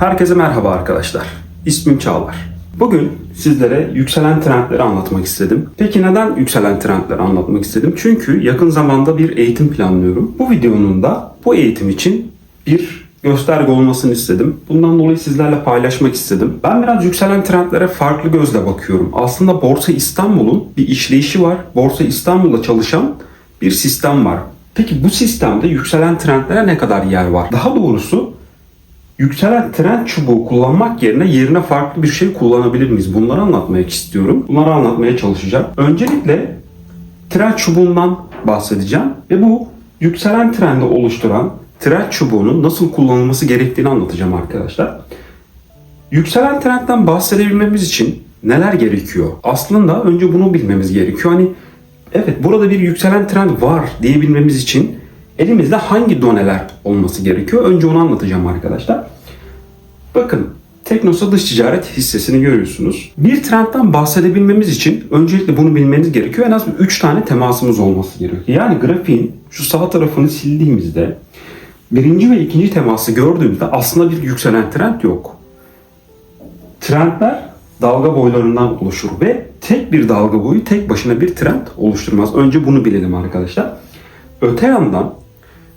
Herkese merhaba arkadaşlar. İsmim Çağlar. Bugün sizlere yükselen trendleri anlatmak istedim. Peki neden yükselen trendleri anlatmak istedim? Çünkü yakın zamanda bir eğitim planlıyorum. Bu videonun da bu eğitim için bir gösterge olmasını istedim. Bundan dolayı sizlerle paylaşmak istedim. Ben biraz yükselen trendlere farklı gözle bakıyorum. Aslında Borsa İstanbul'un bir işleyişi var. Borsa İstanbul'da çalışan bir sistem var. Peki bu sistemde yükselen trendlere ne kadar yer var? Daha doğrusu yükselen trend çubuğu kullanmak yerine yerine farklı bir şey kullanabilir miyiz? Bunları anlatmak istiyorum. Bunları anlatmaya çalışacağım. Öncelikle trend çubuğundan bahsedeceğim ve bu yükselen trendi oluşturan trend çubuğunun nasıl kullanılması gerektiğini anlatacağım arkadaşlar. Yükselen trendden bahsedebilmemiz için neler gerekiyor? Aslında önce bunu bilmemiz gerekiyor. Hani evet burada bir yükselen trend var diyebilmemiz için elimizde hangi doneler olması gerekiyor? Önce onu anlatacağım arkadaşlar. Bakın Teknosa dış ticaret hissesini görüyorsunuz. Bir trendten bahsedebilmemiz için öncelikle bunu bilmeniz gerekiyor. En az 3 tane temasımız olması gerekiyor. Yani grafiğin şu sağ tarafını sildiğimizde birinci ve ikinci teması gördüğümüzde aslında bir yükselen trend yok. Trendler dalga boylarından oluşur ve tek bir dalga boyu tek başına bir trend oluşturmaz. Önce bunu bilelim arkadaşlar. Öte yandan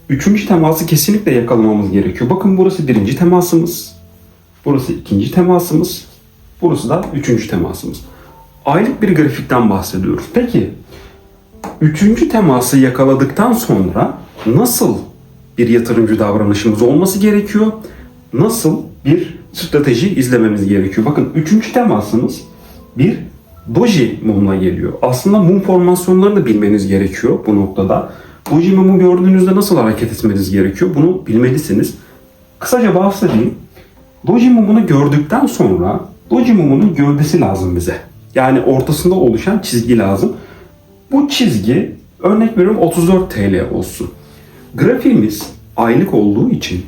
üçüncü teması kesinlikle yakalamamız gerekiyor. Bakın burası birinci temasımız. Burası ikinci temasımız. Burası da üçüncü temasımız. Aylık bir grafikten bahsediyoruz. Peki üçüncü teması yakaladıktan sonra nasıl bir yatırımcı davranışımız olması gerekiyor? Nasıl bir strateji izlememiz gerekiyor? Bakın üçüncü temasımız bir doji mumla geliyor. Aslında mum formasyonlarını bilmeniz gerekiyor bu noktada. Mumu gördüğünüzde nasıl hareket etmeniz gerekiyor? Bunu bilmelisiniz. Kısaca bahsedeyim. Doji mumunu gördükten sonra doji mumunun gövdesi lazım bize. Yani ortasında oluşan çizgi lazım. Bu çizgi örnek veriyorum 34 TL olsun. Grafiğimiz aylık olduğu için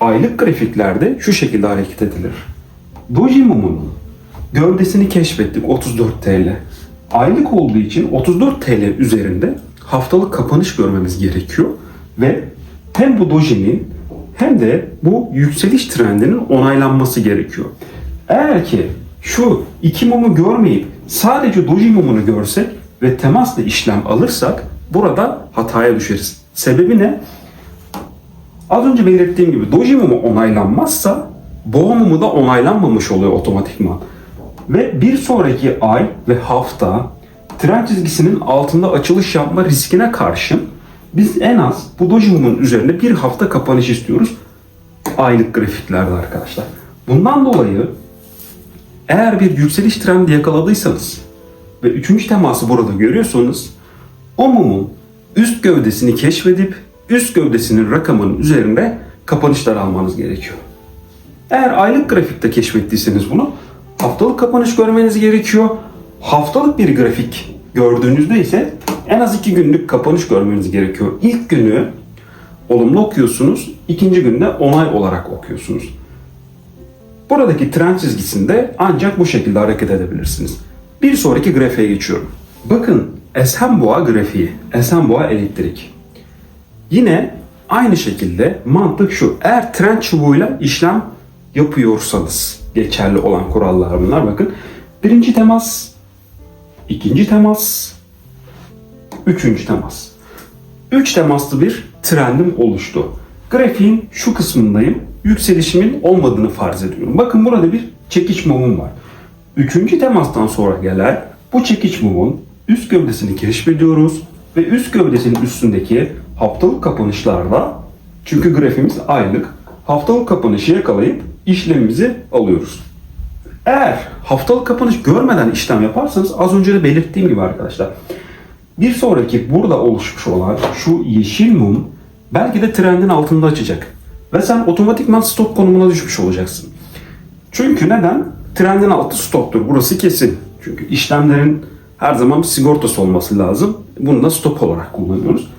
aylık grafiklerde şu şekilde hareket edilir. Doji mumunun gövdesini keşfettik 34 TL. Aylık olduğu için 34 TL üzerinde haftalık kapanış görmemiz gerekiyor ve hem bu dojinin hem de bu yükseliş trendinin onaylanması gerekiyor. Eğer ki şu iki mumu görmeyip sadece doji mumunu görsek ve temasla işlem alırsak burada hataya düşeriz. Sebebi ne? Az önce belirttiğim gibi doji mumu onaylanmazsa boğa mumu da onaylanmamış oluyor otomatikman. Ve bir sonraki ay ve hafta trend çizgisinin altında açılış yapma riskine karşın biz en az bu doji mumun üzerinde bir hafta kapanış istiyoruz aylık grafiklerde arkadaşlar. Bundan dolayı eğer bir yükseliş trendi yakaladıysanız ve üçüncü teması burada görüyorsanız o mumun üst gövdesini keşfedip üst gövdesinin rakamının üzerinde kapanışlar almanız gerekiyor. Eğer aylık grafikte keşfettiyseniz bunu haftalık kapanış görmeniz gerekiyor. Haftalık bir grafik gördüğünüzde ise en az iki günlük kapanış görmeniz gerekiyor. İlk günü olumlu okuyorsunuz, ikinci günde onay olarak okuyorsunuz. Buradaki trend çizgisinde ancak bu şekilde hareket edebilirsiniz. Bir sonraki grafiğe geçiyorum. Bakın Esenboğa grafiği, Esenboğa elektrik. Yine aynı şekilde mantık şu. Eğer trend çubuğuyla işlem yapıyorsanız geçerli olan kurallar bunlar. Bakın birinci temas, ikinci temas, üçüncü temas. Üç temaslı bir trendim oluştu. Grafiğin şu kısmındayım. Yükselişimin olmadığını farz ediyorum. Bakın burada bir çekiç mumum var. Üçüncü temastan sonra gelen bu çekiç mumun üst gövdesini keşfediyoruz ve üst gövdesinin üstündeki haftalık kapanışlarda çünkü grafimiz aylık haftalık kapanışı yakalayıp işlemimizi alıyoruz. Eğer haftalık kapanış görmeden işlem yaparsanız az önce de belirttiğim gibi arkadaşlar bir sonraki burada oluşmuş olan şu yeşil mum belki de trendin altında açacak. Ve sen otomatikman stop konumuna düşmüş olacaksın. Çünkü neden? Trendin altı stoptur. Burası kesin. Çünkü işlemlerin her zaman sigortası olması lazım. Bunu da stop olarak kullanıyoruz.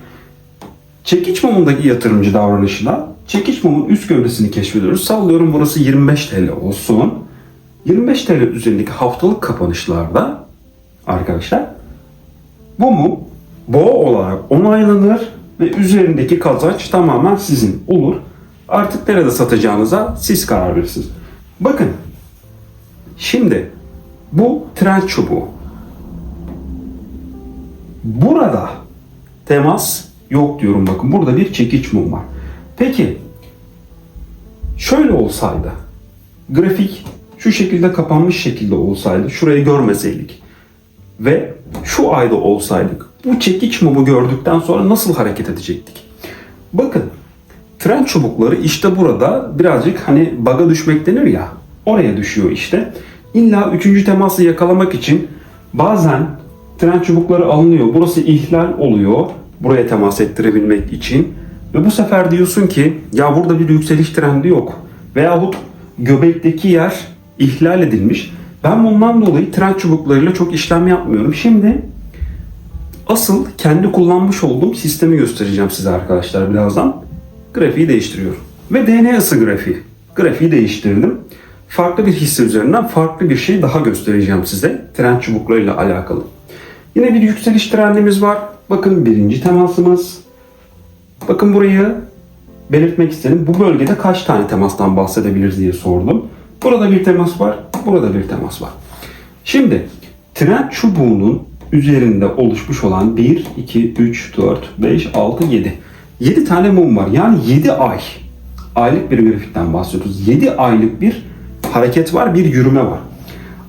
Çekiç mumundaki yatırımcı davranışına çekiç mumun üst gövdesini keşfediyoruz. Sallıyorum burası 25 TL olsun. 25 TL üzerindeki haftalık kapanışlarda arkadaşlar bu mum boğa olarak onaylanır ve üzerindeki kazanç tamamen sizin olur. Artık nerede satacağınıza siz karar verirsiniz. Bakın. Şimdi bu tren çubuğu. Burada temas yok diyorum bakın. Burada bir çekiç mum var. Peki şöyle olsaydı grafik şu şekilde kapanmış şekilde olsaydı şurayı görmeseydik ve şu ayda olsaydık bu çekiç mumu gördükten sonra nasıl hareket edecektik? Bakın tren çubukları işte burada birazcık hani baga düşmek denir ya oraya düşüyor işte. İlla üçüncü teması yakalamak için bazen tren çubukları alınıyor. Burası ihlal oluyor buraya temas ettirebilmek için. Ve bu sefer diyorsun ki ya burada bir yükseliş trendi yok. Veyahut göbekteki yer ihlal edilmiş. Ben bundan dolayı tren çubuklarıyla çok işlem yapmıyorum. Şimdi asıl kendi kullanmış olduğum sistemi göstereceğim size arkadaşlar birazdan. Grafiği değiştiriyorum. Ve DNA ısı grafiği. Grafiği değiştirdim. Farklı bir hisse üzerinden farklı bir şey daha göstereceğim size. Tren çubuklarıyla alakalı. Yine bir yükseliş trendimiz var. Bakın birinci temasımız. Bakın burayı belirtmek istedim. Bu bölgede kaç tane temastan bahsedebiliriz diye sordum. Burada bir temas var. Burada bir temas var. Şimdi tren çubuğunun üzerinde oluşmuş olan 1, 2, 3, 4, 5, 6, 7. 7 tane mum var. Yani 7 ay. Aylık bir grafikten bahsediyoruz. 7 aylık bir hareket var, bir yürüme var.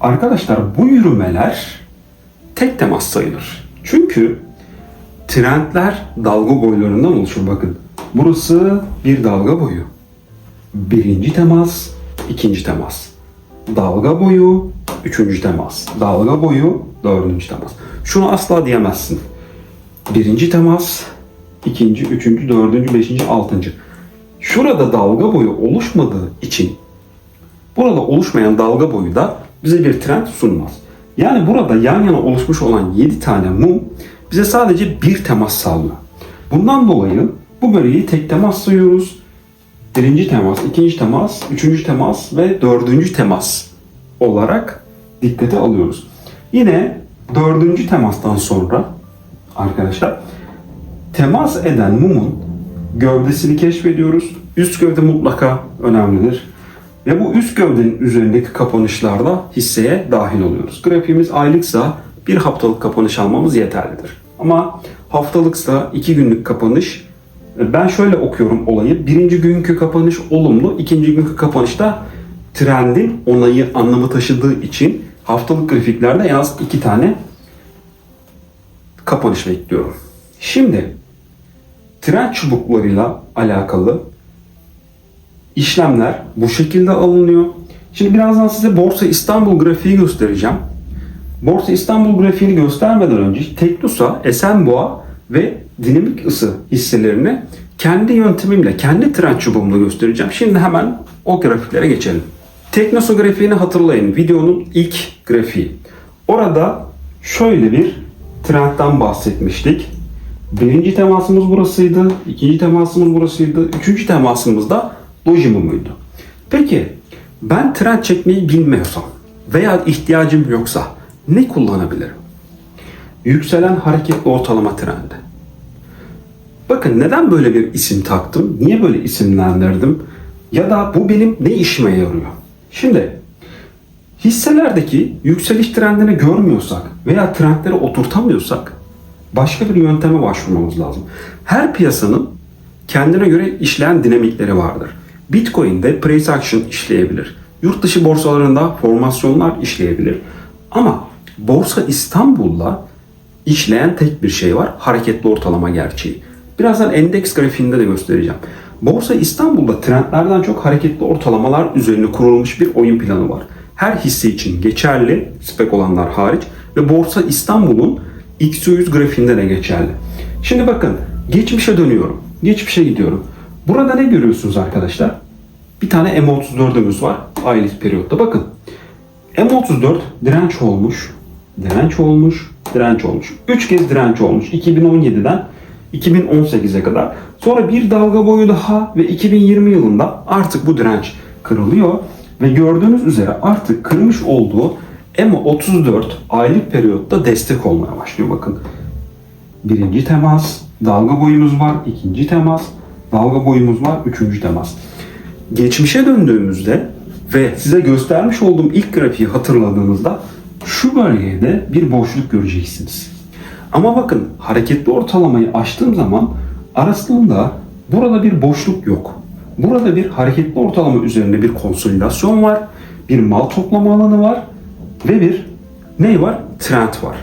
Arkadaşlar bu yürümeler tek temas sayılır. Çünkü trendler dalga boylarından oluşur bakın. Burası bir dalga boyu. Birinci temas, ikinci temas. Dalga boyu, üçüncü temas. Dalga boyu, dördüncü temas. Şunu asla diyemezsin. Birinci temas, ikinci, üçüncü, dördüncü, beşinci, altıncı. Şurada dalga boyu oluşmadığı için burada oluşmayan dalga boyu da bize bir trend sunmaz. Yani burada yan yana oluşmuş olan 7 tane mum bize sadece bir temas sağlıyor. Bundan dolayı bu bölgeyi tek temas sayıyoruz. Birinci temas, ikinci temas, üçüncü temas ve dördüncü temas olarak dikkate alıyoruz. Yine dördüncü temastan sonra arkadaşlar temas eden mumun gövdesini keşfediyoruz. Üst gövde mutlaka önemlidir. Ve bu üst gövdenin üzerindeki kapanışlarda hisseye dahil oluyoruz. Grafiğimiz aylıksa bir haftalık kapanış almamız yeterlidir. Ama haftalıksa iki günlük kapanış ben şöyle okuyorum olayı. Birinci günkü kapanış olumlu, ikinci günkü kapanışta trendin onayı anlamı taşıdığı için haftalık grafiklerde en az iki tane kapanış bekliyorum. Şimdi trend çubuklarıyla alakalı işlemler bu şekilde alınıyor. Şimdi birazdan size Borsa İstanbul grafiği göstereceğim. Borsa İstanbul grafiğini göstermeden önce Teknosa, Esenboğa ve dinamik ısı hisselerini kendi yöntemimle, kendi trend çubuğumla göstereceğim. Şimdi hemen o grafiklere geçelim. Teknosa grafiğini hatırlayın. Videonun ilk grafiği. Orada şöyle bir trendten bahsetmiştik. Birinci temasımız burasıydı. ikinci temasımız burasıydı. Üçüncü temasımız da mumuydu. Peki ben trend çekmeyi bilmiyorsam veya ihtiyacım yoksa ne kullanabilirim? Yükselen hareketli ortalama trendi. Bakın neden böyle bir isim taktım? Niye böyle isimlendirdim? Ya da bu benim ne işime yarıyor? Şimdi hisselerdeki yükseliş trendini görmüyorsak veya trendleri oturtamıyorsak başka bir yönteme başvurmamız lazım. Her piyasanın kendine göre işleyen dinamikleri vardır. Bitcoin'de price action işleyebilir. Yurt dışı borsalarında formasyonlar işleyebilir. Ama Borsa İstanbul'la işleyen tek bir şey var. Hareketli ortalama gerçeği. Birazdan endeks grafiğinde de göstereceğim. Borsa İstanbul'da trendlerden çok hareketli ortalamalar üzerine kurulmuş bir oyun planı var. Her hisse için geçerli, spek olanlar hariç ve Borsa İstanbul'un X100 grafiğinde de geçerli. Şimdi bakın, geçmişe dönüyorum. Geçmişe gidiyorum. Burada ne görüyorsunuz arkadaşlar? Bir tane M34'ümüz var aylık periyotta. Bakın. M34 direnç olmuş, direnç olmuş, direnç olmuş. 3 kez direnç olmuş 2017'den 2018'e kadar. Sonra bir dalga boyu daha ve 2020 yılında artık bu direnç kırılıyor ve gördüğünüz üzere artık kırmış olduğu M34 aylık periyotta destek olmaya başlıyor bakın. Birinci temas, dalga boyumuz var, ikinci temas, dalga boyumuz var, üçüncü temas. geçmişe döndüğümüzde ve size göstermiş olduğum ilk grafiği hatırladığınızda şu bölgede bir boşluk göreceksiniz. Ama bakın hareketli ortalamayı açtığım zaman arasında burada bir boşluk yok. Burada bir hareketli ortalama üzerinde bir konsolidasyon var, bir mal toplama alanı var ve bir ne var? Trend var.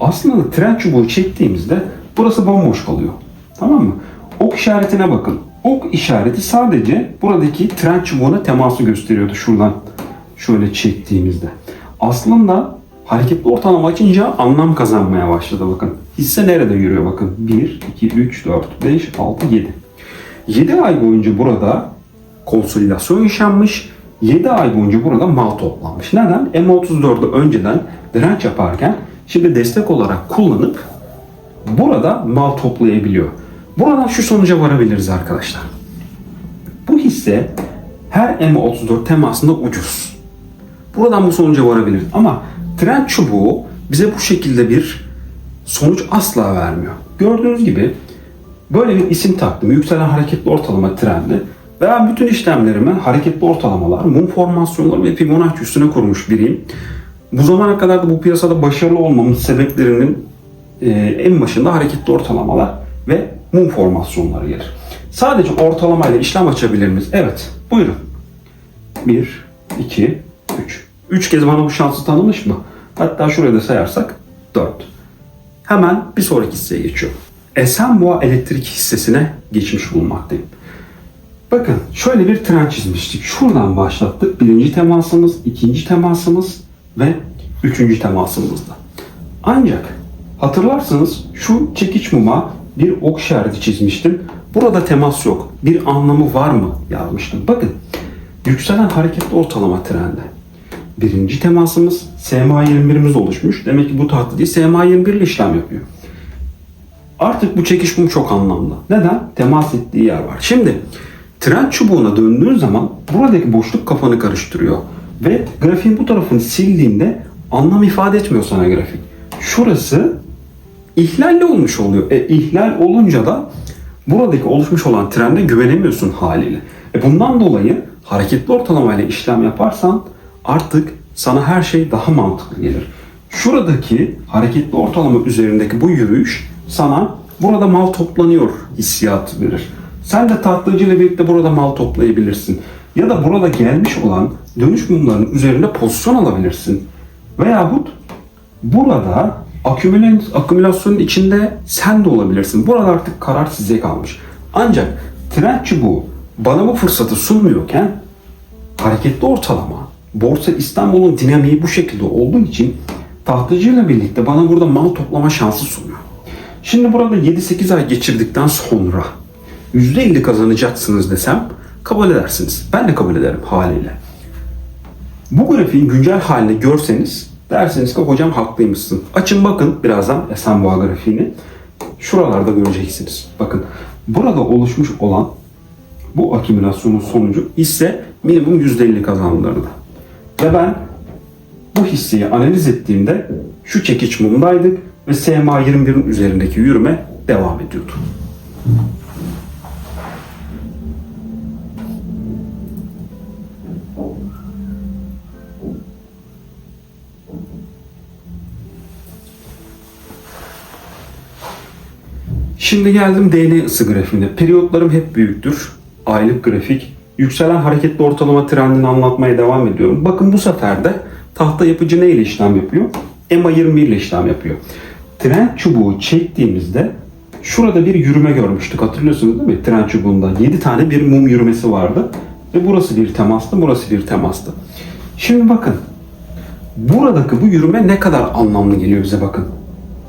Aslında trend çubuğu çektiğimizde burası bomboş kalıyor. Tamam mı? Ok işaretine bakın. Ok işareti sadece buradaki trend çubuğuna teması gösteriyordu şuradan şöyle çektiğimizde. Aslında hareketli ortalama açınca anlam kazanmaya başladı bakın. Hisse nerede yürüyor bakın. 1, 2, 3, 4, 5, 6, 7. 7 ay boyunca burada konsolidasyon yaşanmış. 7 ay boyunca burada mal toplanmış. Neden? M34'ü önceden direnç yaparken şimdi destek olarak kullanıp burada mal toplayabiliyor. Buradan şu sonuca varabiliriz arkadaşlar. Bu hisse her M34 temasında ucuz. Buradan bu sonuca varabiliriz. Ama trend çubuğu bize bu şekilde bir sonuç asla vermiyor. Gördüğünüz gibi böyle bir isim taktım. Yükselen hareketli ortalama trendi. Ve ben bütün işlemlerimi hareketli ortalamalar, mum formasyonları ve Fibonacci üstüne kurmuş biriyim. Bu zamana kadar da bu piyasada başarılı olmamın sebeplerinin e, en başında hareketli ortalamalar ve mum formasyonları gelir. Sadece ortalamayla işlem açabilir miyiz? Evet. Buyurun. 1, 2, 3. 3 kez bana bu şansı tanımış mı? Hatta şuraya da sayarsak 4. Hemen bir sonraki hisseye geçiyorum. Esenboğa elektrik hissesine geçmiş bulunmaktayım. Bakın şöyle bir trend çizmiştik. Şuradan başlattık. Birinci temasımız, ikinci temasımız ve üçüncü temasımızda. Ancak hatırlarsınız şu çekiç muma bir ok işareti çizmiştim. Burada temas yok. Bir anlamı var mı yazmıştım. Bakın yükselen hareketli ortalama trendi. Birinci temasımız SMA 21'imiz oluşmuş. Demek ki bu tahta değil SMA 21 ile işlem yapıyor. Artık bu çekiş mum çok anlamlı. Neden? Temas ettiği yer var. Şimdi trend çubuğuna döndüğün zaman buradaki boşluk kafanı karıştırıyor. Ve grafiğin bu tarafını sildiğinde anlam ifade etmiyor sana grafik. Şurası ihlalle olmuş oluyor. E, ihlal olunca da buradaki oluşmuş olan trende güvenemiyorsun haliyle. E, bundan dolayı hareketli ortalamayla işlem yaparsan artık sana her şey daha mantıklı gelir. Şuradaki hareketli ortalama üzerindeki bu yürüyüş sana burada mal toplanıyor hissiyatı verir. Sen de tahtacıyla birlikte burada mal toplayabilirsin. Ya da burada gelmiş olan dönüş mumlarının üzerinde pozisyon alabilirsin. Veyahut burada akümülasyonun içinde sen de olabilirsin. Burada artık karar size kalmış. Ancak trend çubuğu bana bu fırsatı sunmuyorken hareketli ortalama, Borsa İstanbul'un dinamiği bu şekilde olduğu için tahtacıyla birlikte bana burada mal toplama şansı sunuyor. Şimdi burada 7-8 ay geçirdikten sonra %50 kazanacaksınız desem kabul edersiniz. Ben de kabul ederim haliyle. Bu grafiğin güncel halini görseniz dersiniz ki hocam haklıymışsın. Açın bakın birazdan Esenboğa grafiğini. Şuralarda göreceksiniz. Bakın burada oluşmuş olan bu akümülasyonun sonucu ise minimum %50 kazanımlarında. Ve ben bu hisseyi analiz ettiğimde şu çekiç mumdaydık ve SMA 21'in üzerindeki yürüme devam ediyordu. Şimdi geldim DN ısı grafiğine. Periyotlarım hep büyüktür. Aylık grafik. Yükselen hareketli ortalama trendini anlatmaya devam ediyorum. Bakın bu sefer de tahta yapıcı ne ile işlem yapıyor? EMA 21 ile işlem yapıyor. Trend çubuğu çektiğimizde şurada bir yürüme görmüştük. Hatırlıyorsunuz değil mi? Trend çubuğunda 7 tane bir mum yürümesi vardı. Ve burası bir temastı, burası bir temastı. Şimdi bakın. Buradaki bu yürüme ne kadar anlamlı geliyor bize bakın.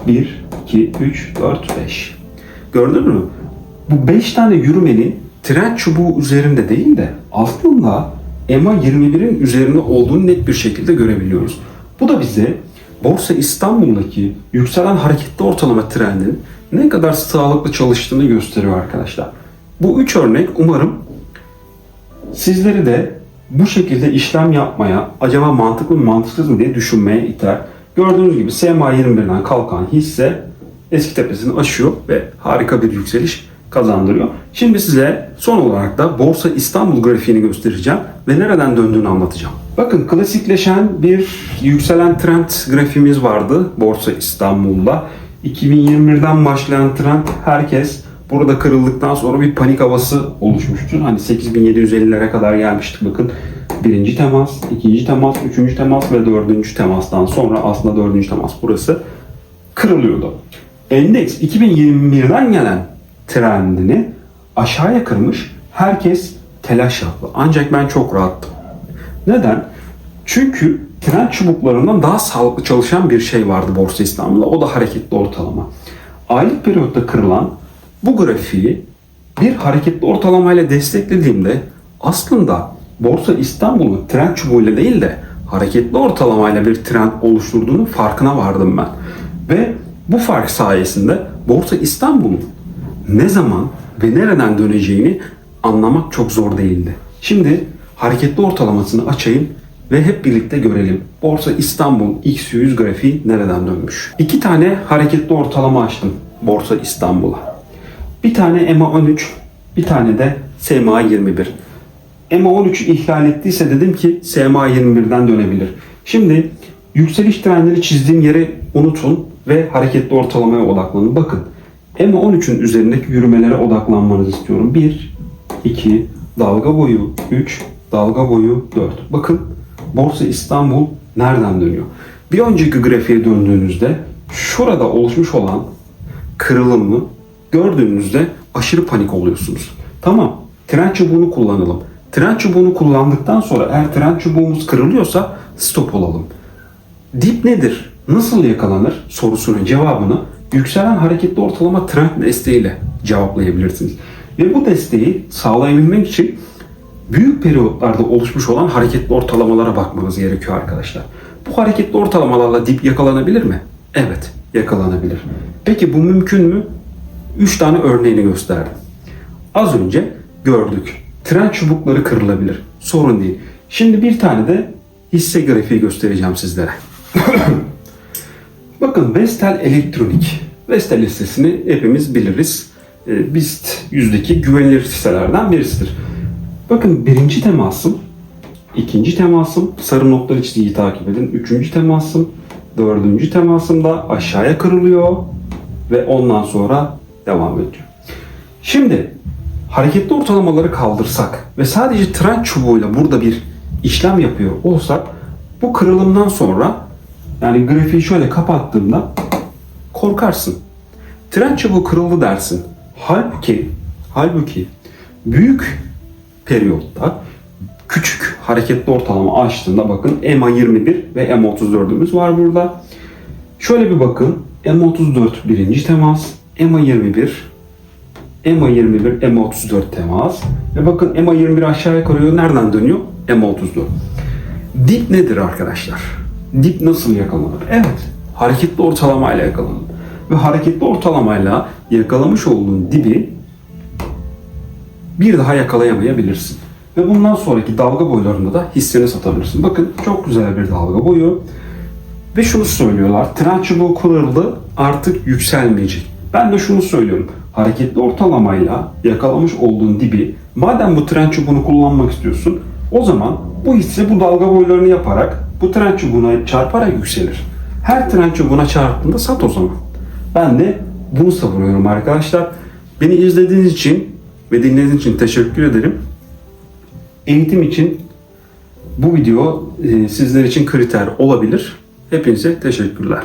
1, 2, 3, 4, 5. Gördün mü? Bu 5 tane yürümenin tren çubuğu üzerinde değil de aslında EMA 21'in üzerinde olduğunu net bir şekilde görebiliyoruz. Bu da bize Borsa İstanbul'daki yükselen hareketli ortalama trendin ne kadar sağlıklı çalıştığını gösteriyor arkadaşlar. Bu üç örnek umarım sizleri de bu şekilde işlem yapmaya acaba mantıklı mı mantıksız mı diye düşünmeye iter. Gördüğünüz gibi SMA 21'den kalkan hisse eski tepesini aşıyor ve harika bir yükseliş kazandırıyor. Şimdi size son olarak da Borsa İstanbul grafiğini göstereceğim ve nereden döndüğünü anlatacağım. Bakın klasikleşen bir yükselen trend grafiğimiz vardı Borsa İstanbul'da. 2021'den başlayan trend herkes burada kırıldıktan sonra bir panik havası oluşmuştu. Hani 8750'lere kadar gelmiştik bakın. Birinci temas, ikinci temas, üçüncü temas ve dördüncü temastan sonra aslında dördüncü temas burası kırılıyordu. Endeks 2021'den gelen trendini aşağıya kırmış. Herkes telaş yaptı. Ancak ben çok rahattım. Neden? Çünkü trend çubuklarından daha sağlıklı çalışan bir şey vardı Borsa İstanbul'da. O da hareketli ortalama. Aylık periyotta kırılan bu grafiği bir hareketli ortalamayla desteklediğimde aslında Borsa İstanbul'un trend çubuğuyla değil de hareketli ortalamayla bir trend oluşturduğunu farkına vardım ben. Ve bu fark sayesinde Borsa İstanbul'un ne zaman ve nereden döneceğini anlamak çok zor değildi. Şimdi hareketli ortalamasını açayım ve hep birlikte görelim. Borsa İstanbul X100 grafiği nereden dönmüş? İki tane hareketli ortalama açtım Borsa İstanbul'a. Bir tane EMA 13, bir tane de SMA 21. EMA 13'ü ihlal ettiyse dedim ki SMA 21'den dönebilir. Şimdi yükseliş trendini çizdiğim yeri unutun ve hareketli ortalamaya odaklanın. Bakın EMA 13'ün üzerindeki yürümelere odaklanmanızı istiyorum. 1, 2, dalga boyu 3, dalga boyu 4. Bakın Borsa İstanbul nereden dönüyor? Bir önceki grafiğe döndüğünüzde şurada oluşmuş olan kırılımı gördüğünüzde aşırı panik oluyorsunuz. Tamam, tren çubuğunu kullanalım. Tren çubuğunu kullandıktan sonra eğer tren çubuğumuz kırılıyorsa stop olalım. Dip nedir? Nasıl yakalanır? sorusunun cevabını yükselen hareketli ortalama trend desteğiyle cevaplayabilirsiniz. Ve bu desteği sağlayabilmek için büyük periyotlarda oluşmuş olan hareketli ortalamalara bakmanız gerekiyor arkadaşlar. Bu hareketli ortalamalarla dip yakalanabilir mi? Evet, yakalanabilir. Peki bu mümkün mü? 3 tane örneğini gösterdim. Az önce gördük. Tren çubukları kırılabilir. Sorun değil. Şimdi bir tane de hisse grafiği göstereceğim sizlere. Bakın Vestel Elektronik. Vestel hissesini hepimiz biliriz. E, BIST yüzdeki güvenilir hisselerden birisidir. Bakın birinci temasım, ikinci temasım, sarı noktalı çizgiyi takip edin. Üçüncü temasım, dördüncü temasım da aşağıya kırılıyor ve ondan sonra devam ediyor. Şimdi hareketli ortalamaları kaldırsak ve sadece trend çubuğuyla burada bir işlem yapıyor olsak bu kırılımdan sonra yani grafiği şöyle kapattığımda korkarsın. Tren çubuğu kırıldı dersin. Halbuki halbuki büyük periyotta küçük hareketli ortalama açtığında bakın EMA 21 ve EMA 34'ümüz var burada. Şöyle bir bakın. EMA 34 birinci temas, EMA 21, EMA 21, EMA 34 temas. Ve bakın EMA 21 aşağıya kırıyor. Nereden dönüyor? EMA 34. Dip nedir arkadaşlar? Dip nasıl yakalanır? Evet, hareketli ortalamayla yakalanır. Ve hareketli ortalamayla yakalamış olduğun dibi bir daha yakalayamayabilirsin. Ve bundan sonraki dalga boylarında da hisseni satabilirsin. Bakın çok güzel bir dalga boyu. Ve şunu söylüyorlar. Tren çubuğu kırıldı artık yükselmeyecek. Ben de şunu söylüyorum. Hareketli ortalamayla yakalamış olduğun dibi madem bu tren çubuğunu kullanmak istiyorsun o zaman bu hisse bu dalga boylarını yaparak bu tren çubuğuna çarparak yükselir. Her tren çubuğuna çarptığında sat o zaman. Ben de bunu savunuyorum arkadaşlar. Beni izlediğiniz için ve dinlediğiniz için teşekkür ederim. Eğitim için bu video e, sizler için kriter olabilir. Hepinize teşekkürler.